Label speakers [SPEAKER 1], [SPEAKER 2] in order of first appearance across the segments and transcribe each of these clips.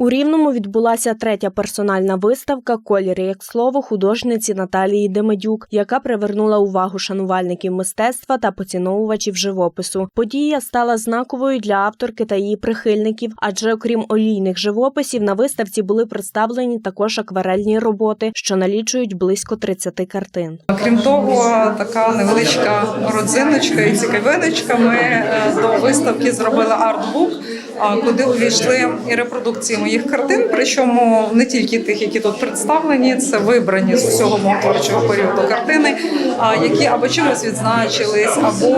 [SPEAKER 1] У Рівному відбулася третя персональна виставка Кольори як слово художниці Наталії Демедюк, яка привернула увагу шанувальників мистецтва та поціновувачів живопису. Подія стала знаковою для авторки та її прихильників, адже окрім олійних живописів на виставці були представлені також акварельні роботи, що налічують близько 30 картин.
[SPEAKER 2] Крім того, така невеличка родзиночка і цікавиночка. Ми е, до виставки зробили артбук, куди увійшли і репродукції моїх картин. Причому не тільки тих, які тут представлені, це вибрані з усього мого творчого періоду картини, які або чимось відзначились, або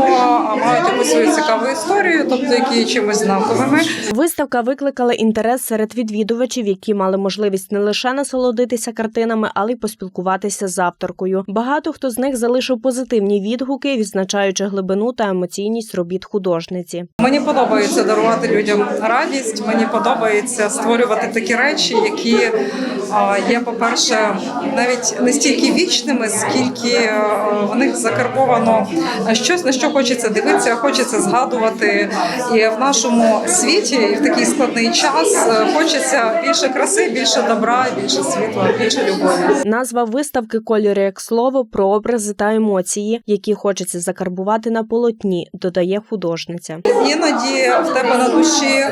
[SPEAKER 2] мають якусь свою цікаву історію, тобто які є чимось знаковими.
[SPEAKER 1] Виставка викликала інтерес серед відвідувачів, які мали можливість не лише насолодитися картинами, але й поспілкуватися з авторкою. Багато хто з них залишив позитивні відгуки, відзначаючи глибину та емоційність робіт художниці.
[SPEAKER 2] Мені подобається дарувати людям радість. Мені подобається створювати такі речі, які а, є, по-перше, навіть не стільки вічними, скільки в них закарбовано щось, на що хочеться дивитися, хочеться згадувати. І в нашому світі, і в такий складний час, е, хочеться більше краси, більше добра, більше світла, більше любові.
[SPEAKER 1] Назва виставки Кольори як слово про образи та емоції, які хочеться закарбувати на полотні, додає художниця.
[SPEAKER 2] Іноді в тебе на душі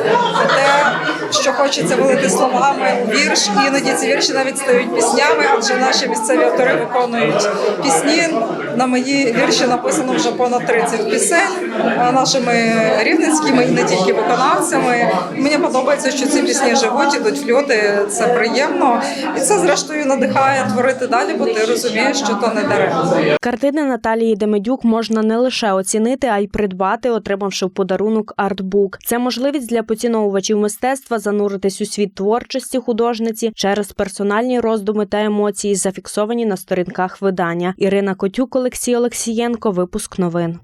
[SPEAKER 2] те, що хочеться вилити словами у вірш. Іноді ці вірші навіть стають піснями, адже наші місцеві автори виконують пісні. На мої вірші написано вже понад 30 пісень нашими рівненськими і не тільки виконавцями. Мені подобається, що ці пісні живуть, ідуть в люди. Це приємно, і це зрештою надихає творити далі, бо ти розумієш, що то не даремно.
[SPEAKER 1] Картини Наталії Демедюк можна не лише оцінити, а й придбати, отримавши в подарунок артбук. Це можливість для поціновувачів мистецтва зануритись у світ творчості художниці через персональні роздуми та емоції, зафіксовані на сторінках видання. Ірина Котюк, Олексій Олексієнко. Випуск новин.